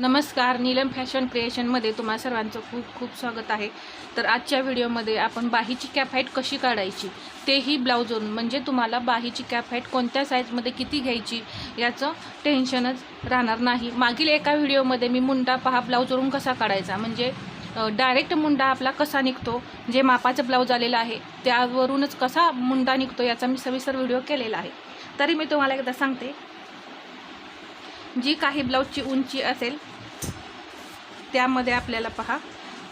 नमस्कार नीलम फॅशन क्रिएशनमध्ये तुम्हा सर्वांचं खूप खूप स्वागत आहे. तर आजच्या व्हिडिओमध्ये आपण बाहीची कॅप हाईट कशी काढायची तेही ब्लाऊजवरून म्हणजे तुम्हाला बाहीची कॅप हाईट कोणत्या साईजमध्ये किती घ्यायची याचं टेन्शनच राहणार नाही. मागील एका व्हिडिओमध्ये मी मुंडा पहा ब्लाऊजवरून कसा काढायचा म्हणजे डायरेक्ट मुंडा आपला कसा निघतो जे मापाचं ब्लाऊज आलेलं आहे त्यावरूनच कसा मुंडा निघतो याचा मी सविस्तर व्हिडिओ केलेला आहे. तरी मी तुम्हाला एकदा सांगते. जी काही ब्लाऊजची उंची असेल त्यामध्ये आपल्याला पहा.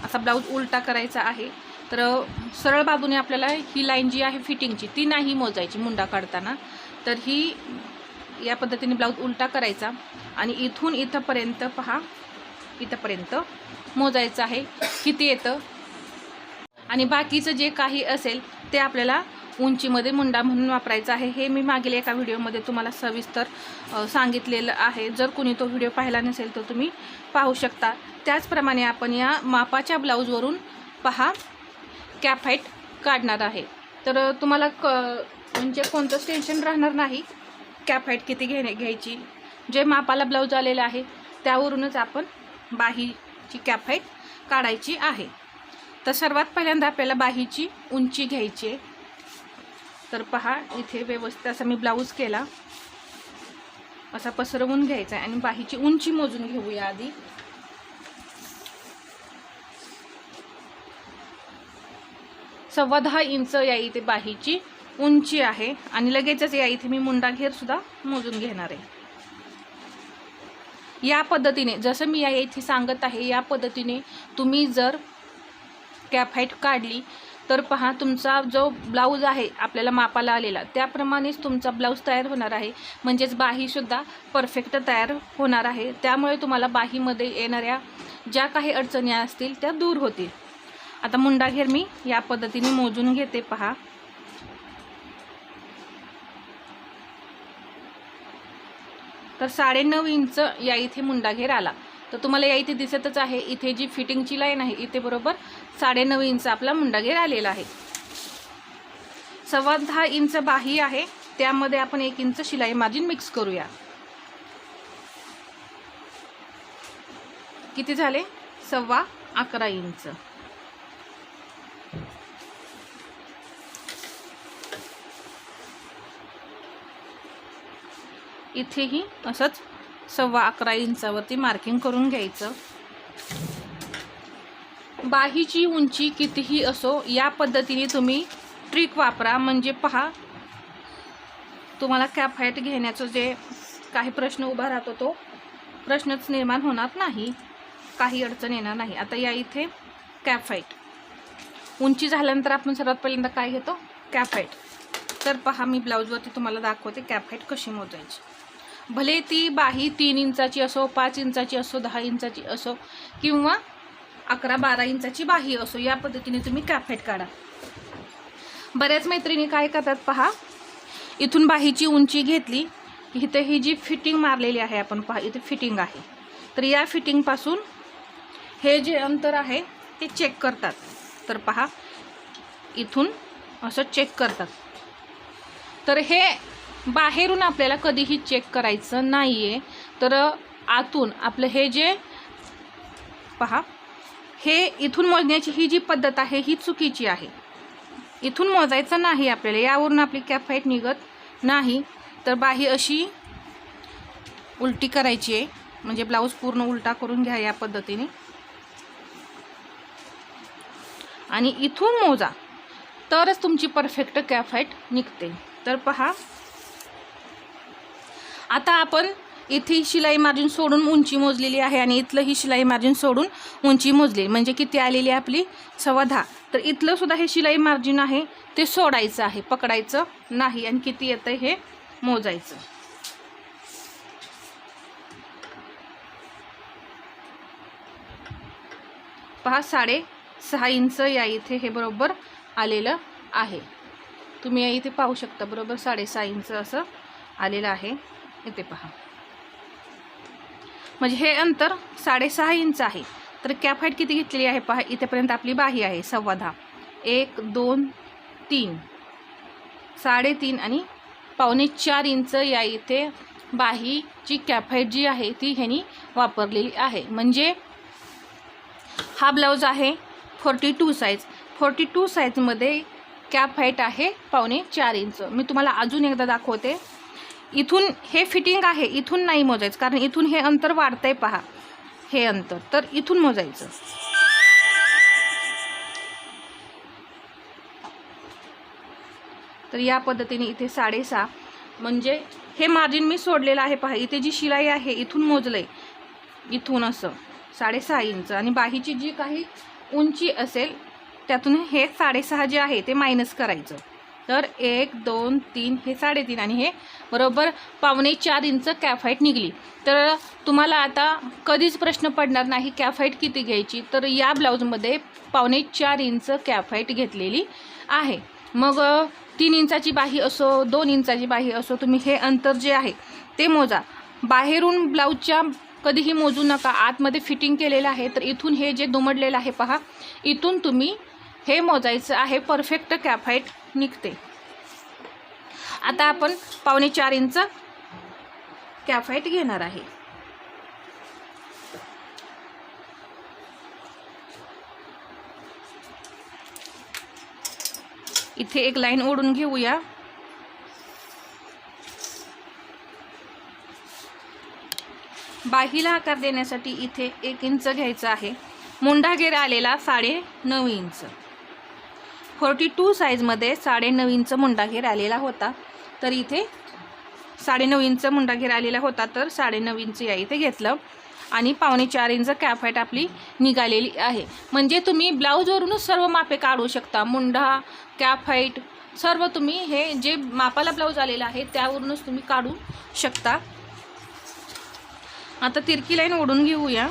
असा ब्लाऊज उलटा करायचा आहे. तर सरळ बाजूने आपल्याला ही लाईन जी आहे फिटिंगची ती नाही मोजायची मुंडा काढताना. तर ही या पद्धतीने ब्लाऊज उलटा करायचा. आणि इथून इथंपर्यंत पहा. इथंपर्यंत मोजायचं आहे. किती येतं? आणि बाकीचं जे काही असेल ते आपल्याला उंचीमध्ये मुंडा म्हणून वापरायचा आहे. हे मी मागील एका व्हिडिओमध्ये तुम्हाला सविस्तर सांगितलेलं आहे. जर कुणी तो व्हिडिओ पाहिला नसेल तर तुम्ही पाहू शकता. त्याचप्रमाणे आपण या मापाच्या ब्लाऊजवरून पहा कॅप हाईट काढणार आहे. तर तुम्हाला क म्हणजे कोणतंच टेन्शन राहणार नाही. कॅप हाईट किती घेणे घ्यायची. जे मापाला ब्लाऊज आलेलं आहे त्यावरूनच आपण बाहीची कॅप हाईट काढायची आहे. तर सर्वात पहिल्यांदा आपल्याला बाहीची उंची घ्यायची आहे. तर पहा इथे व्यवस्थित असा मी ब्लाऊज केला. असा पसरवून घ्यायचा आहे आणि बाहीची उंची मोजून घेऊया आधी. सव्वा दहा इंच या इथे बाहीची उंची आहे आणि लगेचच या इथे मी मुंडा घेर सुद्धा मोजून घेणार आहे. या पद्धतीने जसं मी या इथे सांगत आहे या पद्धतीने तुम्ही जर कॅप हाईट काढली तर पहा तुमचा जो ब्लाऊज आहे आपल्याला मापाला आलेला त्याप्रमाणेच तुमचा ब्लाऊज तयार होणार आहे. म्हणजेच बाहीसुद्धा परफेक्ट तयार होणार आहे. त्यामुळे तुम्हाला बाहीमध्ये येणाऱ्या ज्या काही अडचणी असतील त्या दूर होतील. आता मुंडा घेर मी या पद्धतीने मोजून घेते पहा. तर साडेनऊ इंच या इथे मुंडा घेर आला. तर तुम्हाला या इथे दिसतच आहे इथे जी फिटिंगची लाईन आहे इथे बरोबर साडेनऊ इंच आपला मुंडागेर आलेला आहे. सव्वा दहा इंच बाही आहे त्यामध्ये आपण एक इंच शिलाई मार्जिन मिक्स करूया. किती झाले? सव्वा अकरा इंच. इथेही असंच सव्वा अकरा इंचावरती मार्किंग करून घ्यायचं. बाहीची उंची कितीही असो या पद्धतीने तुम्ही ट्रिक वापरा. म्हणजे पहा तुम्हाला कॅप हाईट घेण्याचं जे काही प्रश्न उभा राहतो तो प्रश्नच निर्माण होणार नाही. काही अडचण येणार नाही. आता या इथे कॅप हाईट उंची झाल्यानंतर आपण सर्वात पहिल्यांदा काय घेतो? कॅप हाईट तर पहा मी ब्लाऊजवरती तुम्हाला दाखवते कॅप हाईट कशी मोजायची. भले ती बाही तीन इंचाची असो पाच इंचाची असो दहा इंचाची असो किंवा अकरा बारा इंचाची बाही असो या पद्धतीने तुम्ही कॅफेट काढा. बऱ्याच मैत्रिणी काय करतात पहा इथून बाहीची उंची घेतली इथं इथे ही जी फिटिंग मारलेली आहे आपण पहा इथे फिटिंग आहे. तर या फिटिंगपासून हे जे अंतर आहे ते चेक करतात. तर पहा इथून असं चेक करतात. तर हे बाहेरून आपल्याला कधीही चेक करायचं नाही आहे तर आतून आपलं हे जे पहा हे इथून मोजण्याची ही जी पद्धत आहे ही चुकीची आहे. इथून मोजायचं नाही आपल्याला यावरून आपली कॅप हाईट निघत नाही. तर बाही अशी उलटी करायची आहे. म्हणजे ब्लाऊज पूर्ण उलटा करून घ्या या पद्धतीने. आणि इथून मोजा. तरच तुमची परफेक्ट कॅप हाईट निघते. तर पहा आता आपण इथे ही शिलाई मार्जिन सोडून उंची मोजलेली आहे आणि इथलं ही शिलाई मार्जिन सोडून उंची मोजली. म्हणजे किती आलेली आहे आपली? सव्वा दहा. तर इथलं सुद्धा हे शिलाई मार्जिन आहे. ते सोडायचं आहे. पकडायचं नाही. आणि किती येतं हे मोजायचं. पहा साडे सहा इंच या इथे हे बरोबर आलेलं आहे. तुम्ही या इथे पाहू शकता. बरोबर साडेसहा इंच असं आलेलं आहे. इथे पहा. म्हणजे हे अंतर साडेसहा इंच आहे. तर कॅप हाईट किती घेतलेली आहे पहा. इथेपर्यंत आपली बाही आहे सव्वा दहा. एक दोन तीन. साडेतीन आणि पावणे चार इंच या इथे बाहीची कॅफाईट जी आहे ती ह्यानी वापरलेली आहे. म्हणजे हा ब्लाऊज आहे forty two size forty two साईजमध्ये कॅप हाईट आहे पावणे चार इंच. मी तुम्हाला अजून एकदा दाखवते. इथून हे फिटिंग आहे इथून नाही मोजायचं कारण इथून हे अंतर वाढतंय पहा. हे अंतर तर इथून मोजायचं. तर या पद्धतीने इथे साडेसहा म्हणजे हे मार्जिन मी सोडलेलं आहे पहा इथे जी शिलाई आहे इथून मोजलंय. इथून असं साडेसहा इंच आणि बाहीची जी काही उंची असेल त्यातून हे साडेसहा जे आहे ते मायनस करायचं. तर एक दोन तीन हे साडेतीन आणि हे बरोबर पावणे चार इंच कॅफाईट निघली. तर तुम्हाला आता कधीच प्रश्न पडणार नाही कॅफाईट किती घ्यायची तर या ब्लाऊजमध्ये पावणे चार इंच कॅफाईट घेतलेली आहे. मग तीन इंचाची बाही असो दोन इंचाची बाही असो तुम्ही हे अंतर जे आहे ते मोजा. बाहेरून ब्लाऊजच्या कधीही मोजू नका. आतमध्ये फिटिंग केलेलं आहे तर इथून हे जे दुमडलेलं आहे पहा इथून तुम्ही हे मोजायचं आहे. परफेक्ट कॅफाईट निघते. आता आपण पावणे चार इंच कॅफाईट घेणार आहे. इथे एक लाईन ओढून घेऊया. बाहीला आकार देण्यासाठी इथे एक इंच घ्यायचं आहे. मुंडा घेर आलेला साडे नऊ इंच. फोर्टी टू साईजमध्ये साडेनऊ इंच मुंडाघेर आलेला होता. तर इथे साडेनऊ इंच मुंडाघेर आलेला होता तर साडेनऊ इंच या इथे घेतलं. आणि पावणे चार इंच कॅफाईट आपली निघालेली आहे. म्हणजे तुम्ही ब्लाऊजवरूनच सर्व मापे काढू शकता. मुंडा कॅफाईट सर्व तुम्ही हे जे मापाला ब्लाऊज आलेला आहे त्यावरूनच तुम्ही काढू शकता. आता तिरकी लाईन ओढून घेऊया.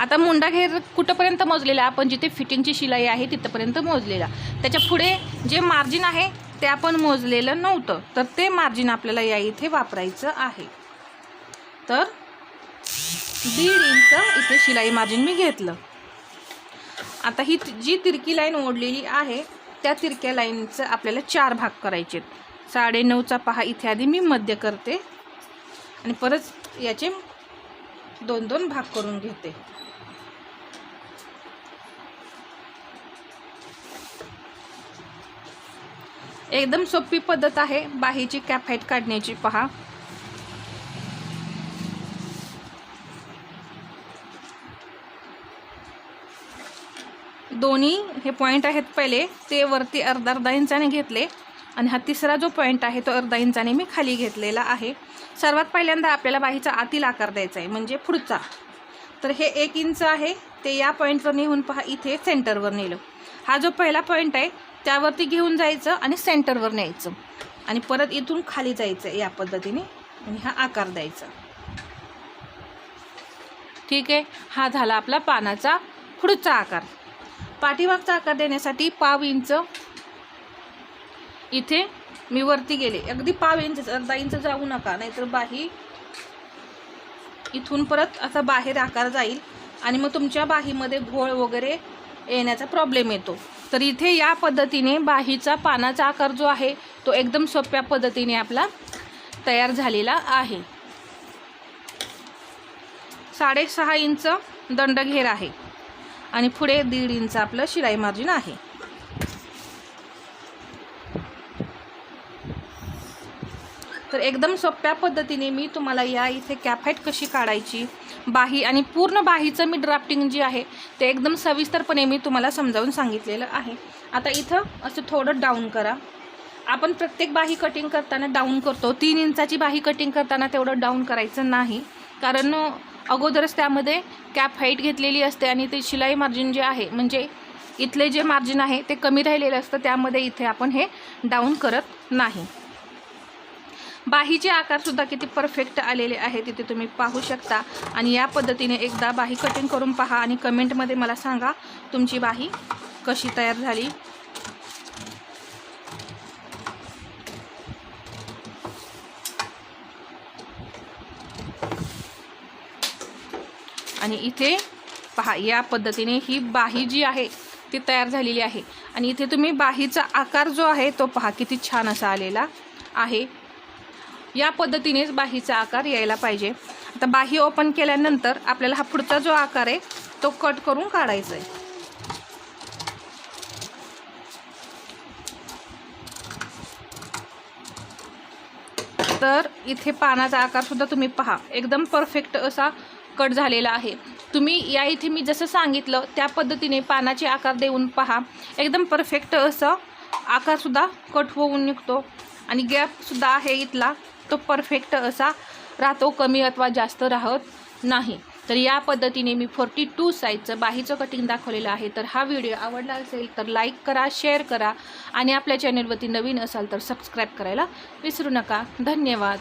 आता मुंडा घेर कुठंपर्यंत मोजलेला आपण जिथे फिटिंगची शिलाई आहे तिथंपर्यंत मोजलेला. त्याच्या पुढे जे मार्जिन आहे ते आपण मोजलेलं नव्हतं. तर ते मार्जिन आपल्याला या इथे वापरायचं आहे. तर दीड इंच इथे शिलाई मार्जिन मी घेतलं. आता ही जी तिरकी लाईन ओढलेली आहे त्या तिरक्या लाईनचं आपल्याला चार भाग करायचे आहेत साडे नऊचा पहा इथे आधी मी मध्य करते आणि परत याचे दोन दोन भाग करून घेते. एकदम सोपी पद्धत आहे. बाहीची कॅफाईट काढण्याची पहा. दोन्ही हे पॉईंट आहेत पहिले. ते वरती अर्धा अर्धा इंचाने घेतले. आणि हा तिसरा जो पॉईंट आहे तो अर्धा इंचाने मी खाली घेतलेला आहे. सर्वात पहिल्यांदा आपल्याला बाहीचा आतील आकार द्यायचा आहे म्हणजे पुढचा. तर हे एक इंच आहे. ते या पॉईंटवर नेऊन पहा इथे सेंटरवर नेलं. हा जो पहिला पॉईंट आहे त्यावरती घेऊन जायचं आणि सेंटरवर न्यायचं आणि परत इथून खाली जायचं या पद्धतीने. आणि हा आकार द्यायचा. ठीक आहे? हा झाला आपला पानाचा पुढचा आकार. पाठीमागचा आकार देण्यासाठी पाव इंच. इथे मी वरती गेले. अगदी पाव इंच अर्धा इंच जाऊ नका नाहीतर बाही इथून परत असा बाहेर आकार जाईल. आणि मग तुमच्या बाहीमध्ये घोळ वगैरे येण्याचा प्रॉब्लेम येतो. तर इथे या पद्धतीने बाहीचा पानाचा आकार जो आहे तो एकदम सोप्या पद्धतीने आपला तयार झालेला आहे. साडेसहा इंच दंडघेर आहे आणि पुढे दीड इंच आपलं शिलाई मार्जिन आहे. तर एकदम सोप्या पद्धतीने मी तुम्हाला या इथे कॅफाईट कशी काढायची बाही आणि पूर्ण बाहीचं मी ड्राफ्टिंग जे आहे ते एकदम सविस्तरपणे मी तुम्हाला समजावून सांगितलेलं आहे. आता इथं असं थोडं डाऊन करा. आपण प्रत्येक बाही कटिंग करताना डाऊन करतो. तीन इंचाची बाही कटिंग करताना तेवढं डाऊन करायचं नाही. कारण अगोदरच त्यामध्ये कॅप हाईट घेतलेली असते आणि ते शिलाई मार्जिन जे आहे म्हणजे इथले जे मार्जिन आहे ते कमी राहिलेलं असतं त्यामध्ये इथे आपण हे डाऊन करत नाही. बाहीचे आकारसुद्धा किती परफेक्ट आलेले आहे तिथे तुम्ही पाहू शकता. आणि या पद्धतीने एकदा बाही कटिंग करून पहा आणि कमेंटमध्ये मला सांगा तुमची बाही कशी तयार झाली? आणि इथे पहा या पद्धतीने ही बाही जी आहे ती तयार झालेली आहे. आणि इथे तुम्ही बाहीचा आकार जो आहे तो पहा किती छान असा आलेला आहे. या पद्धतीनेच बाहीचा आकार यायला पाहिजे. आता बाही ओपन केल्यानंतर आपल्याला हा पुढचा जो आकार आहे तो कट करून काढायचा आहे तर इथे पानाचा आकारसुद्धा तुम्ही पहा. एकदम परफेक्ट असा कट झालेला आहे. तुम्ही या इथे मी जसं सांगितलं त्या पद्धतीने पानाचे आकार देऊन पहा. एकदम परफेक्ट असं आकारसुद्धा कट होऊन निघतो. आणि गॅपसुद्धा आहे इथला. तो परफेक्ट असा राहतो कमी अथवा जास्त राहत नाही. तर या पद्धतीने मी फोर्टी टू साईजचं बाहीचं कटिंग दाखवलेलं आहे. तर हा व्हिडिओ आवडला असेल तर लाईक करा शेअर करा आणि आपल्या चॅनलवरती नवीन असाल तर सबस्क्राईब करायला विसरू नका. धन्यवाद.